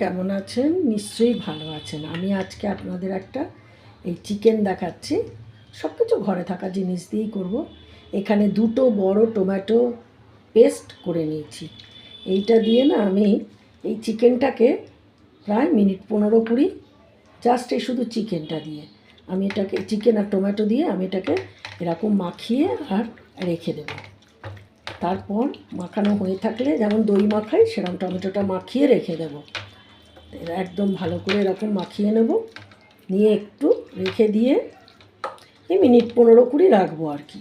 কেমন আছেন? নিশ্চয়ই ভালো আছেন। আমি আজকে আপনাদের একটা এই চিকেন দেখাচ্ছি। সব কিছু ঘরে থাকা জিনিস দিয়েই করব। এখানে দুটো বড় টমেটো পেস্ট করে নিয়েছি। এইটা দিয়ে না আমি এই চিকেনটাকে প্রায় মিনিট পনেরো কুড়ি জাস্ট এই শুধু চিকেনটা দিয়ে। আমি এটাকে চিকেন আর টমেটো দিয়ে আমি এটাকে এরকম মাখিয়ে আর রেখে দেবো। তারপর মাখানো হয়ে থাকলে যেমন দই মাখাই, সেরকম টমেটোটা মাখিয়ে রেখে দেবো। একদম ভালো করে এরকম মাখিয়ে নেব। নিয়ে একটু রেখে দিয়ে এই মিনিট পনেরো কুড়ি রাখব আর কি।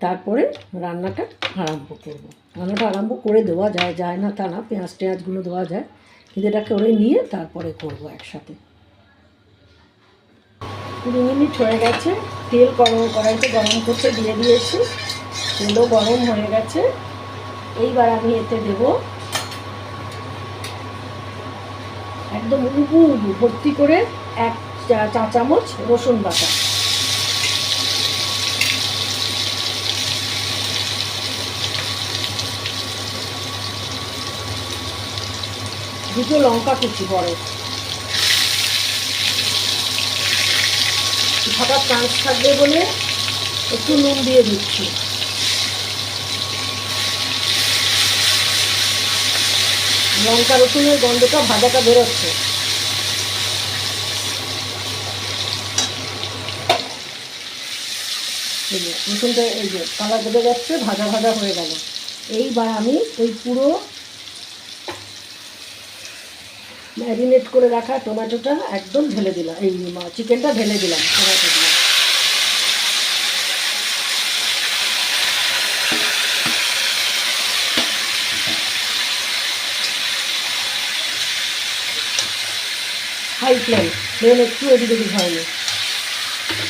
তারপরে রান্নাটা আরম্ভ করব। রান্নাটা আরম্ভ করে দেওয়া যায় যায় না তা না, পেঁয়াজ টেঁয়াজগুলো দেওয়া যায়। কিন্তু এটা করে নিয়ে তারপরে করব একসাথে। কুড়ি মিনিট হয়ে গেছে, তেল গরম কড়াইতে গরম করতে দিয়ে দিয়েছি। তেলও গরম হয়ে গেছে। এইবার আমি এতে দেব একদম উবু উবু, ভর্তি করে এক চা চামচ রসুন বাটা। দুটো লঙ্কা কুচি পরে। থাকার চান্স থাকবে বলে একটু নুন দিয়ে দিচ্ছি। লঙ্কা রসুনের গন্ধটা ভাজাটা বেরোচ্ছে। রসুনটা এই যে কালার বেঁধে যাচ্ছে, ভাজা ভাজা হয়ে গেল। এইবার আমি ওই পুরো ম্যারিনেট করে রাখা টমেটোটা একদম ঢেলে দিলাম। এই চিকেনটা ঢেলে দিলাম। টমেটো দিয়ে হাই ফ্লেম একটু এদিক ওদিক হয়নি।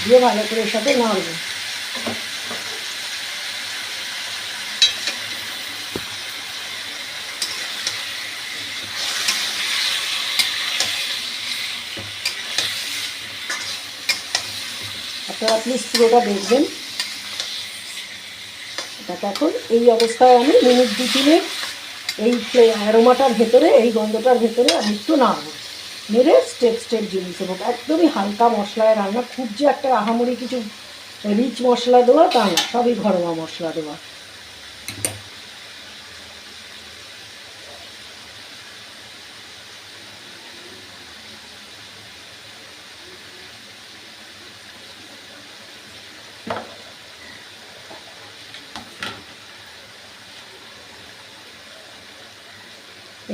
দিয়ে ভালো করে সাথে নাড়বো। আপনারা প্লিজ পুরোটা দেখবেন। এটাকে এখন এই অবস্থায় আমি মিনিট দু তিনেক এই অ্যারোমাটার ভেতরে, এই গন্ধটার ভেতরে আমি একটু নাড়বো। মেরে স্টেপ স্টেপ জিনিস এবং একদমই হালকা মশলায় রান্না, খুব যে একটা আহামরি কিছু রিচ মশলা দেওয়া তা না, সবই ঘরোয়া মশলা দেওয়া।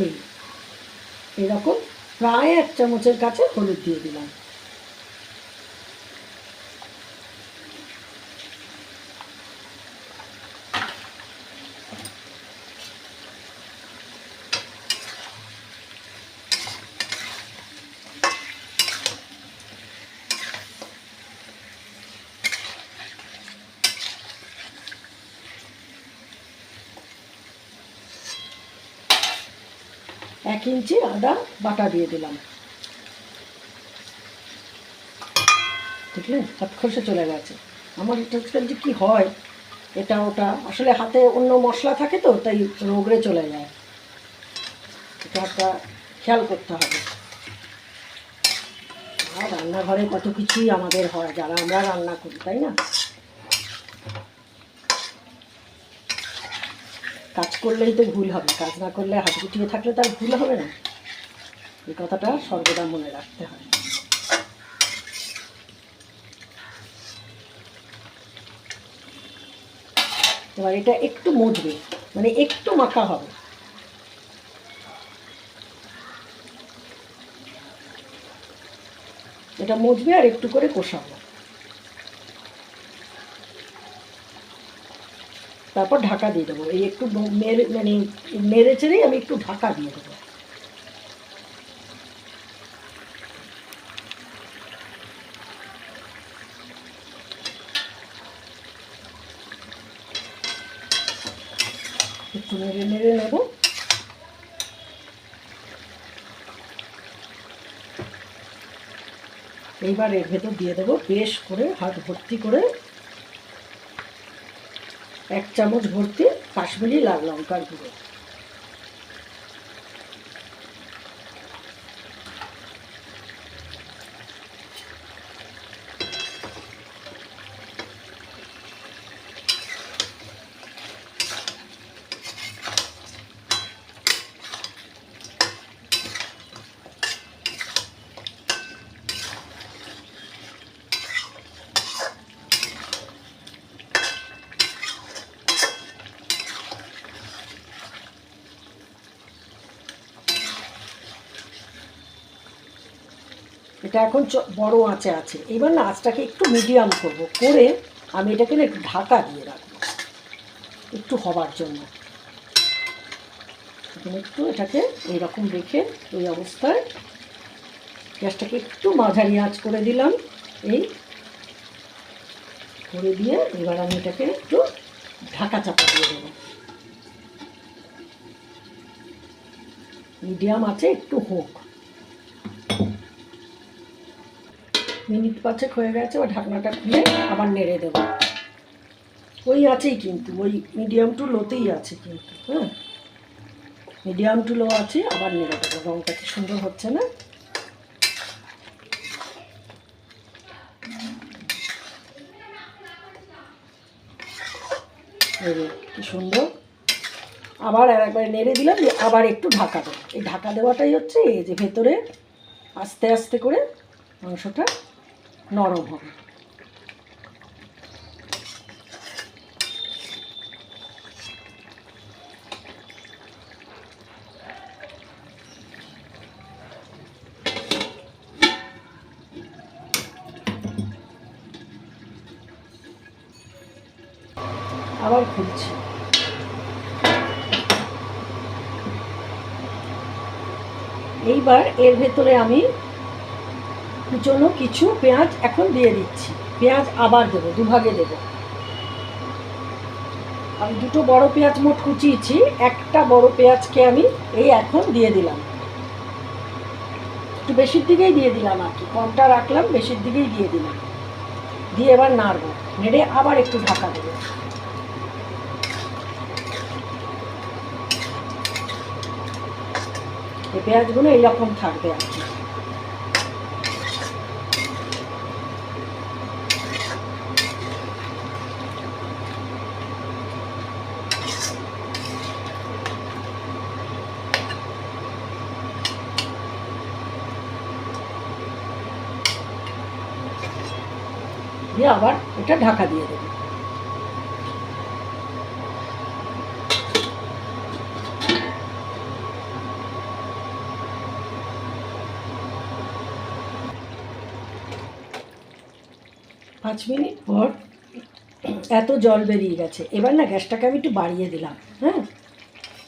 এই, এরকম প্রায় এক চামচের কাছে হলুদ দিয়ে দিলাম। এক ইঞ্চি আদা বাটা দিয়ে দিলাম। দেখলেন খসে চলে গেছে। আমার এটা যে কী হয়, এটা ওটা আসলে হাতে অন্য মশলা থাকে তো, তাই রোগড়ে চলে যায়। এটা একটা খেয়াল করতে হবে। আর রান্নাঘরে কত কিছুই আমাদের হয়, যারা আমরা রান্না করি, তাই না? কাজ করলেই তো ভুল হবে, কাজ না করলে হাত গুটিয়ে থাকলে তার ভুল হবে না। এই কথাটা সর্বদা মনে রাখতে হয়। এবার এটা একটু মজবে মানে একটু মাখা হবে। এটা মজবে আর একটু করে কষাবো। তারপর ঢাকা দিয়ে দেবো। এই একটু মেরে মানে নেড়ে চেড়েই আমি একটু ঢাকা দিয়ে দেবো একটু নেড়ে নেড়ে নেব এইবার এর ভেতর দিয়ে দেবো বেশ করে হাত ভর্তি করে এক চামচ ভর্তি কাশ্মীরি লাল লঙ্কার গুঁড়ো। এটা এখন বড় আঁচে আছে। এবার না, আঁচটাকে একটু মিডিয়াম করব। করে আমি এটাকে না একটু ঢাকা দিয়ে রাখব। একটু হবার জন্য। একটু এটাকে এইরকম রেখে এই অবস্থায় গ্যাসটাকে একটু মাঝারি আঁচ করে দিলাম। এই করে দিয়ে এবার আমি এটাকে একটু ঢাকা চাপা দিয়ে দেবো। মিডিয়াম আছে একটু হোক। মিনিট পাঁচেক হয়ে গেছে ও ঢাকনাটা খুলে আবার নেড়ে দেবো। ওই আছেই কিন্তু, ওই মিডিয়াম টু লোতেই আছে কিন্তু হ্যাঁ? মিডিয়াম টু লো আছে, আবার নেড়ে দেবো রঙটা কি সুন্দর হচ্ছে না? কি সুন্দর। আবার একবার নেড়ে দিলাম, আবার একটু ঢাকা দেবো। এই ঢাকা দেওয়াটাই হচ্ছে এই যে ভেতরে আস্তে আস্তে করে মাংসটা নরম হবে। আবার খুলছি এইবার এর ভেতরে আমি জন্য কিছু পেঁয়াজ এখন দিয়ে দিচ্ছি। পেঁয়াজ আবার দেবো, দুভাগে দেবো। আমি দুটো বড় পেঁয়াজ মোট কুচিয়েছি, একটা বড় পেঁয়াজকে আমি এই এখন দিয়ে দিলাম। একটু বেশির দিকেই দিয়ে দিলাম আর কি, কমটা রাখলাম, বেশির দিকেই দিয়ে দিলাম। দিয়ে এবার নাড়বো, নেড়ে আবার একটু ঢাকা দেবো। এই পেঁয়াজগুলো এইরকম থাকবে আর কি। আবার এটা ঢাকা দিয়ে দেবো। পাঁচ মিনিট পর এত জল বেরিয়ে গেছে। এবার না গ্যাসটাকে আমি একটু বাড়িয়ে দিলাম হ্যাঁ?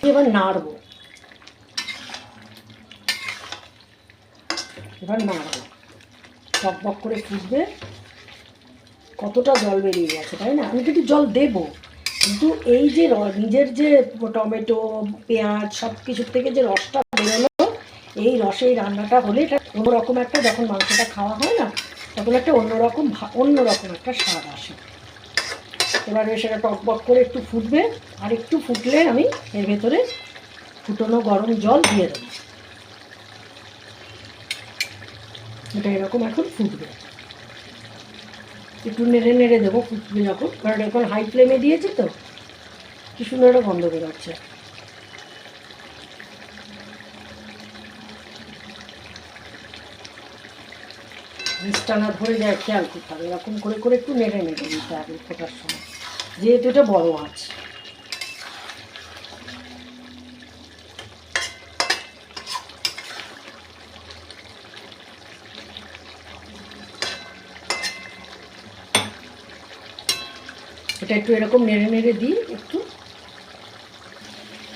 এবার নাড়বো। এবার নাড়বো। টক বক করে ফুটবে। কতটা জল বেরিয়ে গেছে, তাই না? আমি কিন্তু জল দেব, কিন্তু এই যে নিজের যে টমেটো, পেঁয়াজ সব কিছুর থেকে যে রসটা বেরোলো, এই রসে এই রান্নাটা হলে এটা অন্যরকম একটা যখন মাংসটা খাওয়া হয় না, তখন একটা অন্যরকম অন্যরকম একটা স্বাদ আসে। এবারে সেটা টক টকবক করে একটু ফুটবে, আর একটু ফুটলে আমি এর ভেতরে ফুটনো গরম জল দিয়ে দেবো। এটা এরকম এখন ফুটবে। একটু নেড়ে নেড়ে দেবো কুচবে যখন, কারণ এখন হাই ফ্লেমে দিয়েছি তো, কি সুন্দর একটা গন্ধ বেরোচ্ছে। নিচটা না ধরে যায়, খেয়াল করতে হবে। এরকম করে করে একটু নেড়ে নেড়ে দিতে হবে ফোটার সময়। যেহেতু এটা বড় আঁচ। এটা একটু এরকম নেড়ে নেড়ে দিই, একটু।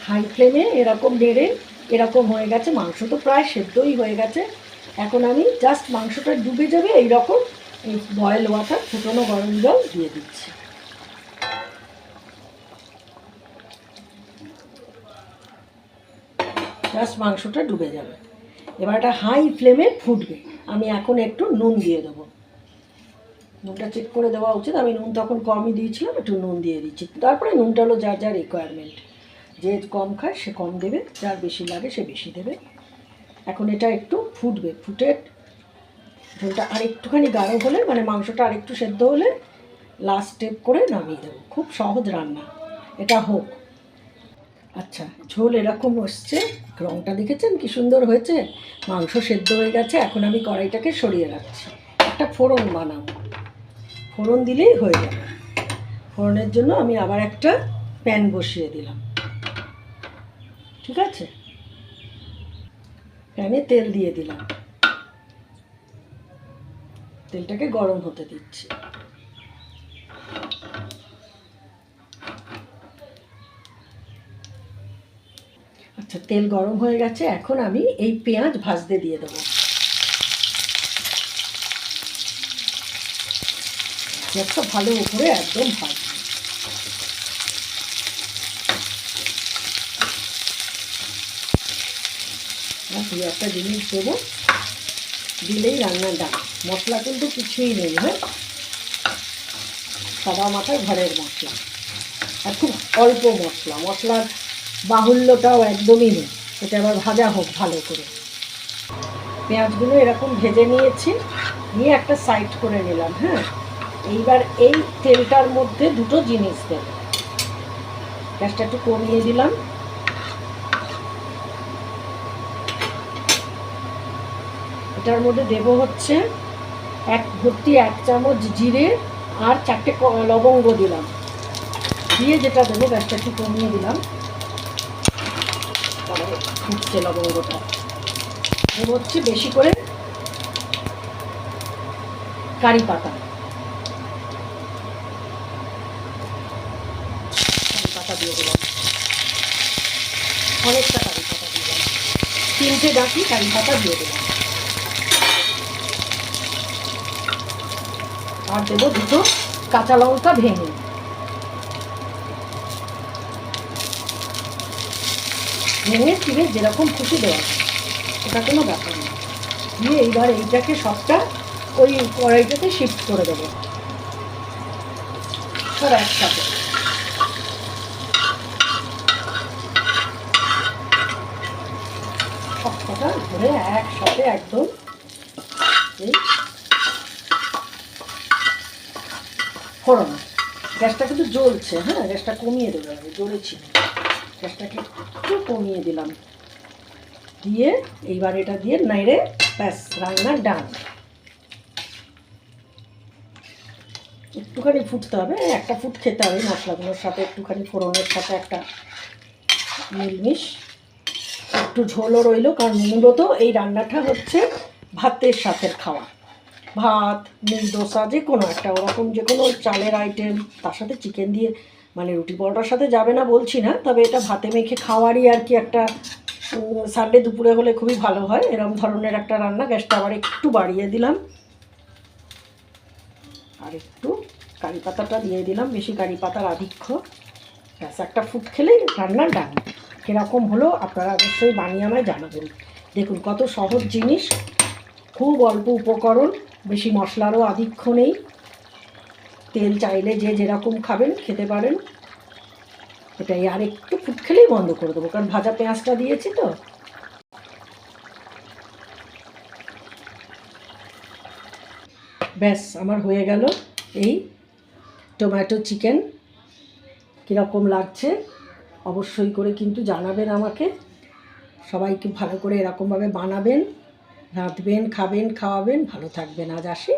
হাই ফ্লেমে এরকম নেড়ে, এরকম হয়ে গেছে, মাংস তো প্রায় সেদ্ধই হয়ে গেছে। এখন আমি জাস্ট মাংসটা ডুবে যাবে এই রকম এই বয়েল ওয়াটার ফুটনো গরম জল দিয়ে দিচ্ছি। জাস্ট মাংসটা ডুবে যাবে। এবার এটা হাই ফ্লেমে ফুটবে। আমি এখন একটু নুন দিয়ে দেবো। নুনটা চেক করে দেওয়া উচিত। আমি নুন তখন কমই দিয়েছিলাম, একটু নুন দিয়ে দিচ্ছি। তারপরে নুনটা হলো যার যার রিকোয়ারমেন্ট যে কম খায় সে কম দেবে, যার বেশি লাগে সে বেশি দেবে। এখন এটা একটু ফুটবে, ফুটে ঝোলটা আর একটুখানি গাঢ় হলে মানে মাংসটা আর একটু সেদ্ধ হলে লাস্ট স্টেপ করে নামিয়ে দেবো। খুব সহজ রান্না। এটা হোক। আচ্ছা ঝোল এরকম এসছে। রঙটা দেখেছেন কি সুন্দর হয়েছে? মাংস সেদ্ধ হয়ে গেছে, এখন আমি কড়াইটাকে সরিয়ে রাখছি। একটা ফোড়ন বানাবো। ফোড়ন দিলেই হয়ে যাবে। ফোড়নের জন্য আমি আবার একটা প্যান বসিয়ে দিলাম। ঠিক আছে? প্যানে তেল দিয়ে দিলাম। তেলটাকে গরম হতে দিচ্ছি। আচ্ছা তেল গরম হয়ে গেছে, এখন আমি এই পেঁয়াজ ভাজতে দিয়ে দেবো। পেঁয়াজটা ভালো উপরে একদম আর দু একটা জিনিস দেবো। দিলেই রান্নার ডাল মশলা কিন্তু কিছুই নেই হ্যাঁ? সাদা মাথায় ঘরের মশলা। আর খুব অল্প মশলা। মশলার বাহুল্যটাও একদমই নেই। এটা আবার ভাজা হোক ভালো করে। পেঁয়াজগুলো এরকম ভেজে নিয়েছি। নিয়ে একটা সাইড করে নিলাম হ্যাঁ? এইবার এই তেলটার মধ্যে দুটো জিনিস দেব। গ্যাসটা একটু কমিয়ে দিলাম। এটার মধ্যে দেব হচ্ছে এক ভর্তি এক চামচ জিরে আর চারটে লবঙ্গ দিলাম। দিয়ে যেটা দেবো, গ্যাসটা একটু কমিয়ে দিলাম। ফুটছে লবঙ্গটা। দেবো হচ্ছে বেশি করে কারি পাতা। পাতা দিয়ে দিলাম। অনেকটা কারি পাতা দিলাম। তিনটে ডাকি কারি পাতা দিয়ে দিলাম। আর দেবো দুটো কাঁচা লঙ্কা ভেঙে। ভেঙে চিড়ে যেরকম খুশি দেওয়া এটা কোনো ব্যাপার না। দিয়ে এইবার এইটাকে সবটা ওই কড়াইটাতে শিফট করে দেবো। সব একসাথে। সব ধরে একসাথে একদম। এই। ফোড়ন। গ্যাসটা কিন্তু জ্বলছে হ্যাঁ? গ্যাসটা কমিয়ে দেবে আমি জ্বলেছি গ্যাসটাকে একটু কমিয়ে দিলাম। দিয়ে এইবার এটা দিয়ে নাইড়ে ব্যাস, রান্না ডান। একটুখানি ফুটতে হবে, একটা ফুট খেতে হবে মশলাগুলোর সাথে, একটুখানি ফোড়নের সাথে একটা মিলমিশ। একটু ঝোলও রইল, কারণ মূলত এই রান্নাটা হচ্ছে ভাতের সাথে খাওয়া। ভাত মিল দোসা, যে কোনো একটা, ওরকম যে কোনো চালের আইটেম তার সাথে চিকেন দিয়ে মানে রুটি পরোটার সাথে যাবে না বলছি না, তবে এটা ভাতে মেখে খাওয়ারই আর কি একটা সানডে দুপুরে হলে খুবই ভালো হয় এরকম ধরনের একটা রান্না গ্যাসটা আবার একটু বাড়িয়ে দিলাম। আর একটু কারি পাতাটা দিয়ে দিলাম, বেশি কারি পাতার আধিক্য। ব্যাস, একটা ফুট খেলেই রান্নার ডান। কীরকম হলো আপনারা অবশ্যই বানিয়ে আমায় জানাবেন। দেখুন, কত সহজ জিনিস। খুব অল্প উপকরণ, বেশি মশলারও আধিক্য নেই। তেল চাইলে যে যেরকম খাবেন, খেতে পারেন। এটাই, আর একটু ফুট খেলেই বন্ধ করে দেবো, কারণ ভাজা পেঁয়াজটা দিয়েছি তো। ব্যাস, আমার হয়ে গেল এই টমেটো চিকেন। কীরকম লাগছে? অবশ্যই করে কিন্তু জানাবেন আমাকে। সবাইকে ভালো করে এরকমভাবে বানাবেন, রাঁধবেন, খাবেন, খাওয়াবেন, ভালো থাকবেন। আজ আসি।